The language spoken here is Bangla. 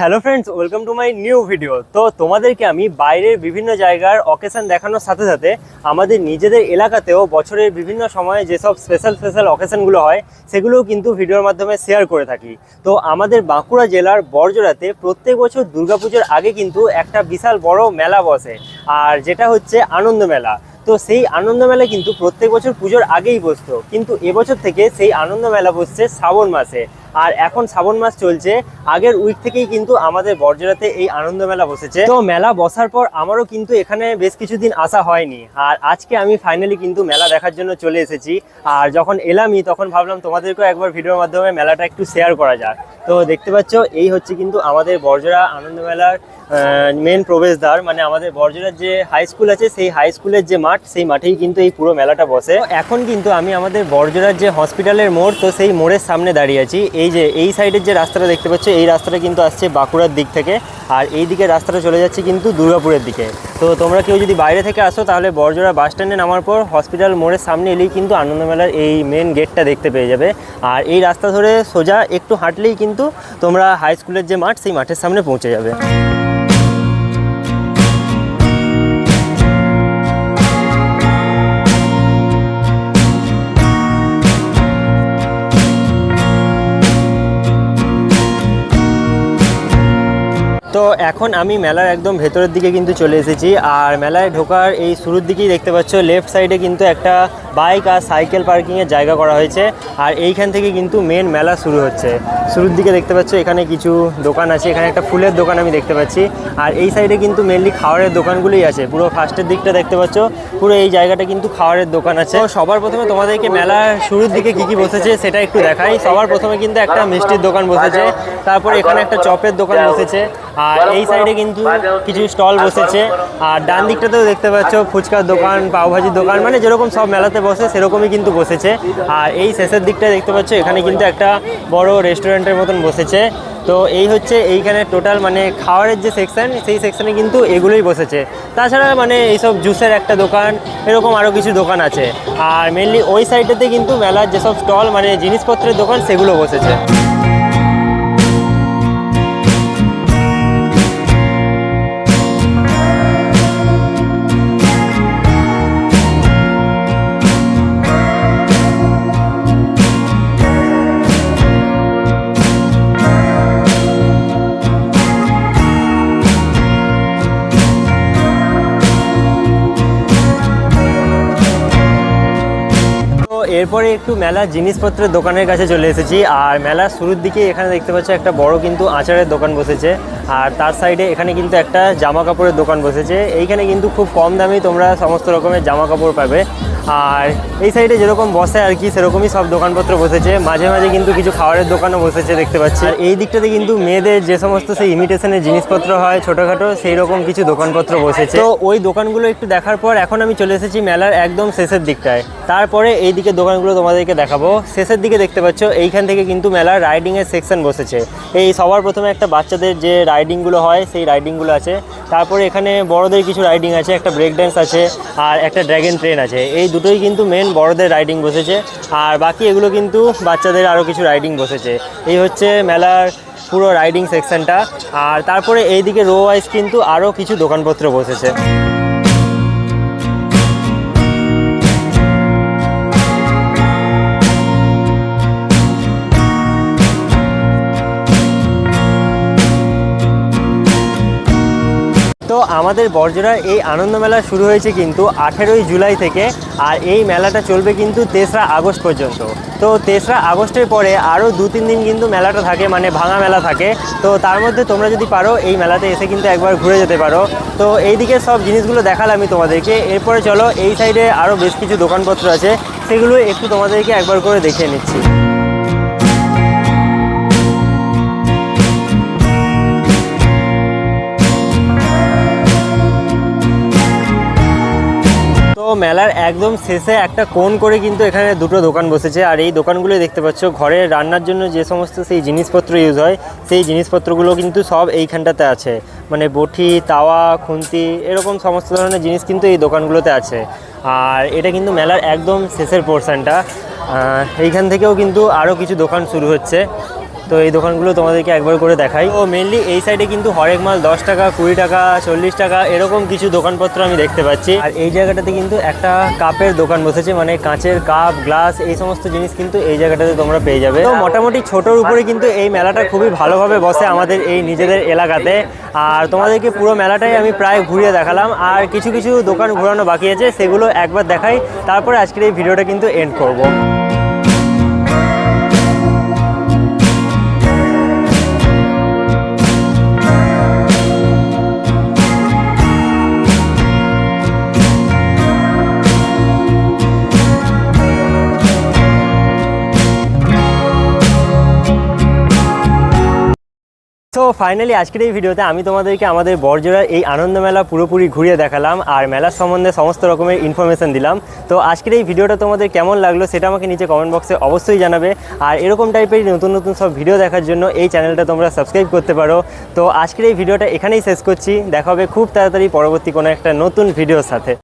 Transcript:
Hello friends welcome to my new video তো তোমাদেরকে আমি বাইরের বিভিন্ন জায়গার অকেশন দেখানোর সাথে সাথে আমাদের নিজেদের এলাকাতেও বছরের বিভিন্ন সময়ে যেসব স্পেশাল স্পেশাল অকেশনগুলো হয়, সেগুলোও কিন্তু ভিডিওর মাধ্যমে শেয়ার করে থাকি। তো আমাদের বাঁকুড়া জেলার বর্জরাতে প্রত্যেক বছর দুর্গাপুজোর আগে কিন্তু একটা বিশাল বড় মেলা বসে, আর যেটা হচ্ছে আনন্দ মেলা। তো সেই আনন্দ মেলা কিন্তু প্রত্যেক বছর পুজোর আগেই বসতো, কিন্তু এবছর থেকে সেই আনন্দ মেলা বসছে শ্রাবণ মাসে। আর এখন শ্রাবণ মাস চলছে। আগের উইক থেকেই কিন্তু আমাদের বর্জরাতে এই আনন্দ মেলা বসেছে। তো মেলা বসার পর আমারও কিন্তু এখানে বেশ কিছুদিন আসা হয়নি। আর আজকে আমি ফাইনালি কিন্তু মেলা দেখার জন্য চলে এসেছি। আর যখন এলামই, তখন ভাবলাম তোমাদেরকেও একবার ভিডিওর মাধ্যমে মেলাটা একটু শেয়ার করা যাক। তো দেখতে পাচ্ছ, এই হচ্ছে কিন্তু আমাদের বর্জরা আনন্দ মেলার মেন প্রবেশদ্বার মানে আমাদের বর্জরার যে হাই স্কুল আছে, সেই হাই স্কুলের যে মাঠ, সেই মাঠেই কিন্তু এই পুরো মেলাটা বসে। এখন কিন্তু আমি আমাদের বর্জরার যে হসপিটালের মোড়, তো সেই মোড়ের সামনে দাঁড়িয়ে আছি। এই যে, এই সাইডের যে রাস্তাটা দেখতে পাচ্ছ, এই রাস্তাটা কিন্তু আসছে বাঁকুড়ার দিক থেকে। আর এই দিকে রাস্তাটা চলে যাচ্ছে কিন্তু দুর্গাপুরের দিকে। তো তোমরা কেউ যদি বাইরে থেকে আসো, তাহলে বর্জরা বাস স্ট্যান্ডে নামার পর হসপিটাল মোড়ের সামনে এলেই কিন্তু আনন্দ মেলার এই মেন গেটটা দেখতে পেয়ে যাবে। আর এই রাস্তা ধরে সোজা একটু হাঁটলেই কিন্তু তোমরা হাই স্কুলের যে মাঠ, সেই মাঠের সামনে পৌঁছে যাবে। তো এখন আমি মেলার একদম ভেতরের দিকে কিন্তু চলে এসেছি। আর মেলায় ঢোকার এই শুরুর দিকেই দেখতে পাচ্ছ লেফট সাইডে কিন্তু একটা বাইক আর সাইকেল পার্কিংয়ের জায়গা করা হয়েছে। আর এইখান থেকে কিন্তু মেন মেলা শুরু হচ্ছে। শুরুর দিকে দেখতে পাচ্ছ, এখানে কিছু দোকান আছে, এখানে একটা ফুলের দোকান আমি দেখতে পাচ্ছি। আর এই সাইডে কিন্তু মেনলি খাওয়ারের দোকানগুলোই আছে। পুরো ফার্স্টের দিকটা দেখতে পাচ্ছ, পুরো এই জায়গাটা কিন্তু খাওয়ারের দোকান আছে। সবার প্রথমে তোমাদেরকে মেলার শুরুর দিকে কি কি বসেছে সেটা একটু দেখাই। সবার প্রথমে কিন্তু একটা মিষ্টির দোকান বসেছে, তারপরে এখানে একটা চপের দোকান বসেছে। আর এই সাইডে কিন্তু কিছু স্টল বসেছে। আর ডান দিকটাতেও দেখতে পাচ্ছ ফুচকার দোকান পাওভাজির দোকান মানে যেরকম সব মেলাতে বসে সেরকমই কিন্তু বসেছে। আর এই শেষের দিকটা দেখতে পাচ্ছ এখানে কিন্তু একটা বড় রেস্টুরেন্টের মতন বসেছে। তো এই হচ্ছে এইখানে টোটাল মানে খাওয়ারের যে সেকশন সেই সেকশানে কিন্তু এগুলোই বসেছে। তাছাড়া মানে এইসব জুসের একটা দোকান এরকম আরও কিছু দোকান আছে। আর মেনলি ওই সাইডটাতে কিন্তু মেলার যেসব স্টল মানে জিনিসপত্রের দোকান সেগুলো বসেছে। এরপরে একটু মেলা জিনিসপত্রের দোকানের কাছে চলে এসেছি। আর মেলার শুরুর দিকে এখানে দেখতে পাচ্ছ একটা বড় কিন্তু আচারের দোকান বসেছে। আর তার সাইডে এখানে কিন্তু একটা জামা কাপড়ের দোকান বসেছে। এইখানে কিন্তু খুব কম দামেই তোমরা সমস্ত রকমের জামা কাপড় পাবে। আর এই সাইডে যেরকম বসে আর কি, সেরকমই সব দোকানপত্র বসেছে। মাঝে মাঝে কিন্তু কিছু খাবারের দোকানও বসেছে দেখতে পাচ্ছি। আর এই দিকটাতে কিন্তু মেয়েদের যে সমস্ত সেই ইমিটেশনের জিনিসপত্র হয় ছোটোখাটো সেই রকম কিছু দোকানপত্র বসেছে। তো ওই দোকানগুলো একটু দেখার পর এখন আমি চলে এসেছি মেলার একদম শেষের দিকটায়। তারপরে এই দিকে দোকানগুলো তোমাদেরকে দেখাবো। শেষের দিকে দেখতে পাচ্ছ, এইখান থেকে কিন্তু মেলার রাইডিংয়ের সেকশন বসেছে। এই সবার প্রথমে একটা বাচ্চাদের যে রাইডিংগুলো হয়, সেই রাইডিংগুলো আছে। তারপরে এখানে বড়দের কিছু রাইডিং আছে, একটা ব্রেক ড্যান্স আছে, আর একটা ড্র্যাগন ট্রেন আছে। এই দুটোই কিন্তু মেন বড়দের রাইডিং বসেছে। আর বাকি এগুলো কিন্তু বাচ্চাদের আরও কিছু রাইডিং বসেছে। এই হচ্ছে মেলার পুরো রাইডিং সেকশনটা আর তারপরে এইদিকে রো ওয়াইজ কিন্তু আরও কিছু দোকানপত্র বসেছে। আমাদের বর্জরা এই আনন্দ মেলা শুরু হয়েছে কিন্তু আঠেরোই জুলাই থেকে, আর এই মেলাটা চলবে কিন্তু তেসরা আগস্ট পর্যন্ত। তো তেসরা আগস্টের পরে আরও দু তিন দিন কিন্তু মেলাটা থাকে মানে ভাঙা মেলা থাকে। তো তার মধ্যে তোমরা যদি পারো, এই মেলাতে এসে কিন্তু একবার ঘুরে যেতে পারো। তো এই দিকে সব জিনিসগুলো দেখালাম আমি তোমাদেরকে। এরপরে চলো, এই সাইডে আরও বেশ কিছু দোকানপত্র আছে, সেগুলো একটু তোমাদেরকে একবার করে দেখিয়ে নিচ্ছি। মেলার একদম শেষে একটা কোণ করে কিন্তু এখানে দুটো দোকান বসেছে। আর এই দোকানগুলো দেখতে পাচ্ছ ঘরে রান্নার জন্য যে সমস্ত সেই জিনিসপত্র ইউজ হয়, সেই জিনিসপত্রগুলো কিন্তু সব এইখানটাতে আছে। মানে বটি, তাওয়া, খুন্তি, এরকম সমস্ত ধরনের জিনিস কিন্তু এই দোকানগুলোতে আছে। আর এটা কিন্তু মেলার একদম শেষের পোর্শনটা এইখান থেকেও কিন্তু আরও কিছু দোকান শুরু হচ্ছে। তো এই দোকানগুলো তোমাদেরকে একবার করে দেখাই। ও মেনলি এই সাইডে কিন্তু হরেক মাল দশ টাকা, কুড়ি টাকা, চল্লিশ টাকা এরকম কিছু দোকানপত্র আমি দেখতে পাচ্ছি। আর এই জায়গাটাতে কিন্তু একটা কাপের দোকান বসেছে মানে কাঁচের কাপ, গ্লাস, এই সমস্ত জিনিস কিন্তু এই জায়গাটাতে তোমরা পেয়ে যাবে। তো মোটামুটি ছোটোর উপরে কিন্তু এই মেলাটা খুবই ভালোভাবে বসে আমাদের এই নিজেদের এলাকাতে। আর তোমাদেরকে পুরো মেলাটাই আমি প্রায় ঘুরিয়ে দেখালাম। আর কিছু কিছু দোকান ঘোরানো বাকি আছে, সেগুলো একবার দেখাই। তারপরে আজকের এই ভিডিওটা কিন্তু এন্ড করব। ফাইনালি আজকের এই ভিডিওতে আমি তোমাদেরকে আমাদের বর্জরার এই আনন্দ মেলা পুরোপুরি ঘুরিয়ে দেখালাম আর মেলার সম্বন্ধে সমস্ত রকমের ইনফরমেশন দিলাম। তো আজকের এই ভিডিওটা তোমাদের কেমন লাগল সেটা আমাকে নিচে কমেন্ট বক্সে অবশ্যই জানাবে। আর এরকম টাইপের নতুন নতুন সব ভিডিও দেখার জন্য এই চ্যানেলটা তোমরা সাবস্ক্রাইব করতে পারো। তো আজকের এই ভিডিওটা এখানেই শেষ করছি। দেখা হবে খুব তাড়াতাড়ি পরবর্তী কোনো একটা নতুন ভিডিওর সাথে।